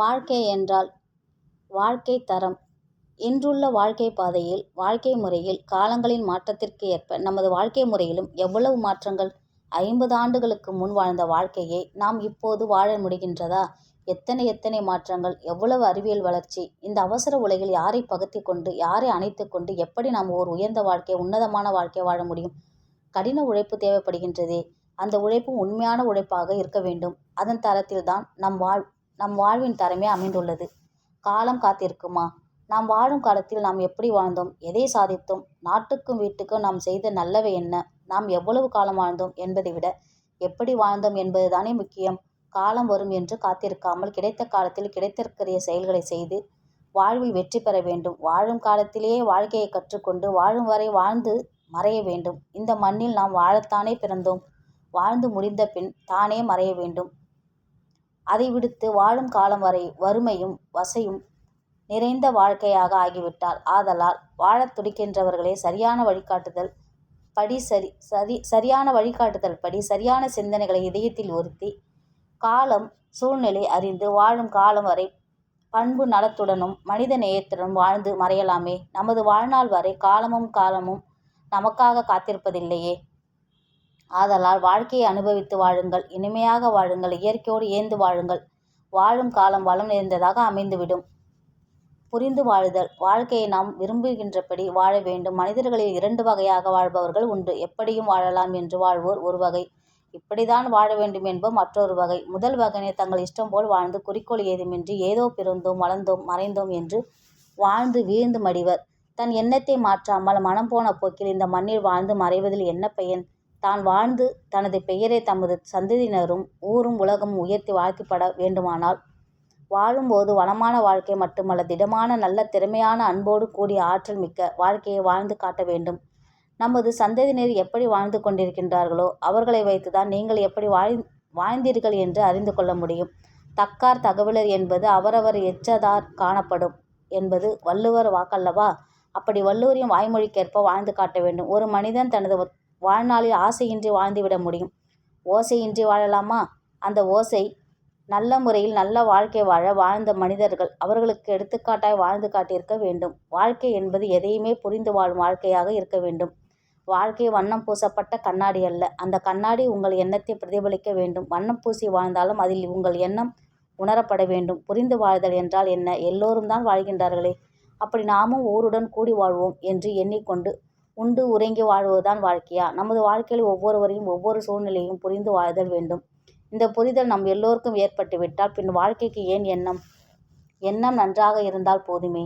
வாழ்க்கை என்றால் வாழ்க்கை தரம். இன்றுள்ள வாழ்க்கை பாதையில் வாழ்க்கை முறையில் காலங்களின் மாற்றத்திற்கு ஏற்ப நமது வாழ்க்கை முறையிலும் எவ்வளவு மாற்றங்கள்? ஐம்பது ஆண்டுகளுக்கு முன் வாழ்ந்த வாழ்க்கையை நாம் இப்போது வாழ முடிகின்றதா? எத்தனை எத்தனை மாற்றங்கள்? எவ்வளவு அறிவியல் வளர்ச்சி? இந்த அவசர உலகில் யாரை பகுத்தி கொண்டு யாரை அணைத்து கொண்டு எப்படி நாம் ஓர் உயர்ந்த வாழ்க்கை உன்னதமான வாழ்க்கை வாழ முடியும்? கடின உழைப்பு தேவைப்படுகின்றதே. அந்த உழைப்பும் உண்மையான உழைப்பாக இருக்க வேண்டும். அதன் தரத்தில்தான் நம் வாழ் நம் வாழ்வின் தரமே அமைந்துள்ளது. காலம் காத்திருக்குமா? நாம் வாழும் காலத்தில் நாம் எப்படி வாழ்ந்தோம்? எதை சாதித்தோம்? நாட்டுக்கும் வீட்டுக்கும் நாம் செய்த நல்லவை என்ன? நாம் எவ்வளவு காலம் வாழ்ந்தோம் என்பதை விட எப்படி வாழ்ந்தோம் என்பதுதானே முக்கியம். காலம் வரும் என்று காத்திருக்காமல் கிடைத்த காலத்தில் கிடைத்திருக்கிற செயல்களை செய்து வாழ்வில் வெற்றி பெற வேண்டும். வாழும் காலத்திலேயே வாழ்க்கையை கற்றுக்கொண்டு வாழும் வரை வாழ்ந்து மறைய வேண்டும். இந்த மண்ணில் நாம் வாழத்தானே பிறந்தோம். வாழ்ந்து முடிந்த பின் தானே மறைய வேண்டும். அதை விடுத்து வாழும் காலம் வரை வறுமையும் வசையும் நிறைந்த வாழ்க்கையாக ஆகிவிட்டால் ஆதலால் வாழத் துடிக்கின்றவர்களே சரியான வழிகாட்டுதல் படி சரி சரி சரியான வழிகாட்டுதல் படி சரியான சிந்தனைகளை இதயத்தில் ஒருத்தி காலம் சூழ்நிலை அறிந்து வாழும் காலம் வரை பண்பு நலத்துடனும் மனித நேயத்துடனும் வாழ்ந்து மறையலாமே. நமது வாழ்நாள் வரை காலமும் காலமும் நமக்காக காத்திருப்பதில்லையே. ஆதலால் வாழ்க்கையை அனுபவித்து வாழுங்கள். இனிமையாக வாழுங்கள். இயற்கையோடு ஏந்து வாழுங்கள். வாழும் காலம் வளம் நிறைந்ததாக அமைந்துவிடும். புரிந்து வாழுதல். வாழ்க்கையை நாம் விரும்புகின்றபடி வாழ வேண்டும். மனிதர்களில் இரண்டு வகையாக வாழ்பவர்கள் உண்டு. எப்படியும் வாழலாம் என்று வாழ்வோர் ஒரு வகை. இப்படிதான் வாழ வேண்டும் என்போம் மற்றொரு வகை. முதல் வகையினை தங்கள் இஷ்டம் போல் வாழ்ந்து குறிக்கோள் ஏதுமின்றி ஏதோ பிறந்தோம் வளர்ந்தோம் மறைந்தோம் என்று வாழ்ந்து வீழ்ந்து மடிவர். தன் எண்ணத்தை மாற்றாமல் மனம் போன போக்கில் இந்த மண்ணில் வாழ்ந்து மறைவதில் என்ன பயன்? தான் வாழ்ந்து தனது பெயரை தமது சந்ததியினரும் ஊரும் உலகமும் உயர்த்தி வாழ்க்கைப்பட வேண்டுமானால் வாழும்போது வளமான வாழ்க்கை மட்டுமல்ல திடமான நல்ல திறமையான அன்போடு கூடிய ஆற்றல் மிக்க வாழ்க்கையை வாழ்ந்து காட்ட வேண்டும். நமது சந்ததியினர் எப்படி வாழ்ந்து கொண்டிருக்கின்றார்களோ அவர்களை வைத்துதான் நீங்கள் எப்படி வாழ் வாழ்ந்தீர்கள் என்று அறிந்து கொள்ள முடியும். தக்கார் தகவலர் என்பது அவரவர் எச்சதார் காணப்படும் என்பது வள்ளுவர் வாக்கல்லவா? அப்படி வள்ளுவரின் வாய்மொழிக்கேற்ப வாழ்ந்து காட்ட வேண்டும். ஒரு மனிதன் தனது வாழ்நாளில் ஆசையின்றி வாழ்ந்துவிட முடியும். ஓசையின்றி வாழலாமா? அந்த ஓசை நல்ல முறையில் நல்ல வாழ்க்கை வாழ வாழ்ந்த மனிதர்கள் அவர்களுக்கு எடுத்துக்காட்டாய் வாழ்ந்து காட்டியிருக்க வேண்டும். வாழ்க்கை என்பது எதையுமே புரிந்து வாழும் வாழ்க்கையாக இருக்க வேண்டும். வாழ்க்கை வண்ணம் பூசப்பட்ட கண்ணாடி அல்ல. அந்த கண்ணாடி உங்கள் எண்ணத்தை பிரதிபலிக்க வேண்டும். வண்ணம் பூசி வாழ்ந்தாலும் அதில் உங்கள் எண்ணம் உணரப்பட வேண்டும். புரிந்து வாழ்தல் என்றால் என்ன? எல்லோரும் தான் வாழ்கின்றார்களே. அப்படி நாமும் ஊருடன் கூடி வாழ்வோம் என்று எண்ணிக்கொண்டு உண்டு உறங்கி வாழ்வதுதான் வாழ்க்கையா? நமது வாழ்க்கையில் ஒவ்வொருவரையும் ஒவ்வொரு சூழ்நிலையும் புரிந்து வாழ்தல் வேண்டும். இந்த புரிதல் நம் எல்லோருக்கும் ஏற்பட்டுவிட்டால் பின் வாழ்க்கைக்கு ஏன் எண்ணம்? எண்ணம் நன்றாக இருந்தால் போதுமே.